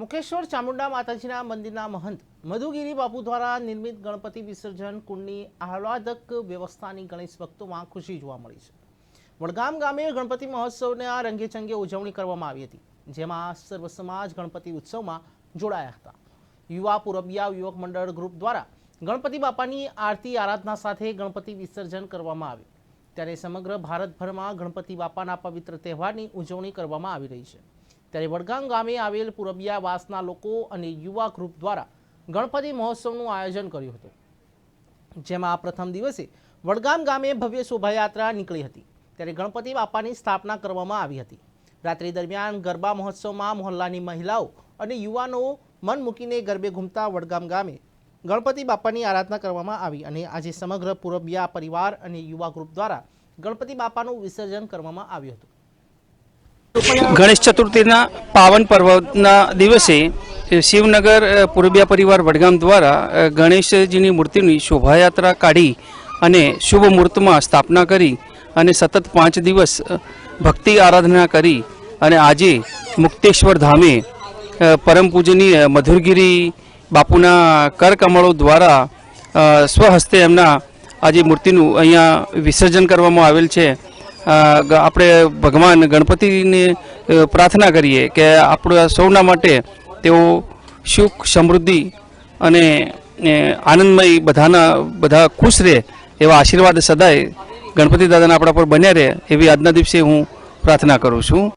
મુકેશ્વર ચામુંડા માતાજીના મંદિરના મહંત મધુગીરી બાપુ દ્વારા નિર્મિત ગણપતિ વિસર્જન કુંડની આહલાદક વ્યવસ્થાની ગણેશ ભક્તોમાં ખુશી જોવા મળી છે. વડગામ ગામે ગણપતિ મહોત્સવને આ રંગેચંગે ઉજવણી કરવામાં આવી હતી, જેમાં સર્વ સમાજ ગણપતિ ઉત્સવમાં જોડાયા હતા. યુવા પૂરબિયા યુવક મંડળ ગ્રુપ દ્વારા ગણપતિ બાપાની આરતી આરાધના સાથે ગણપતિ વિસર્જન કરવામાં આવ્યું. ત્યારે સમગ્ર ભારતભરમાં ગણપતિ બાપાના પવિત્ર તહેવારની ઉજવણી કરવામાં આવી રહી છે. ત્યારે વડગામ ગામે આવેલ પુરબિયાવાસના લોકો અને યુવા ગ્રુપ દ્વારા ગણપતિ મહોત્સવનું આયોજન કર્યું હતું. જેમાં પ્રથમ દિવસે વડગામ ગામે ભવ્ય શોભાયાત્રા નીકળી હતી. ત્યારે ગણપતિ બાપાની સ્થાપના કરવામાં આવી હતી. રાત્રિ દરમિયાન ગરબા મહોત્સવમાં મહોલ્લાની મહિલાઓ અને યુવાનો મન મૂકીને ગરબે ઘૂમતા વડગામ ગામે ગણપતિ બાપાની આરાધના કરવામાં આવી અને આજે સમગ્ર પૂરબિયા પરિવાર અને યુવા ગ્રુપ દ્વારા ગણપતિ બાપાનું વિસર્જન કરવામાં આવ્યું હતું. ગણેશ ચતુર્થીના પાવન પર્વના દિવસે શિવનગર પૂર્વિયા પરિવાર વડગામ દ્વારા ગણેશજીની મૂર્તિની શોભાયાત્રા કાઢી અને શુભ મુહૂર્તમાં સ્થાપના કરી અને સતત પાંચ દિવસ ભક્તિ આરાધના કરી અને આજે મુક્તેશ્વર ધામે પરમ પૂજનીય મધુરગીરી બાપુના કરકમળો દ્વારા સ્વહસ્તે એમના આજે મૂર્તિનું અહીંયા વિસર્જન કરવામાં આવેલ છે. આપણે ભગવાન ગણપતિને પ્રાર્થના કરીએ કે આપણા સૌના માટે તેઓ સુખ, સમૃદ્ધિ અને આનંદમય બધાના, બધા ખુશ રહે એવા આશીર્વાદ સદાય ગણપતિ દાદાના આપણા પર બન્યા રહે એવી આજના દિવસે હું પ્રાર્થના કરું છું.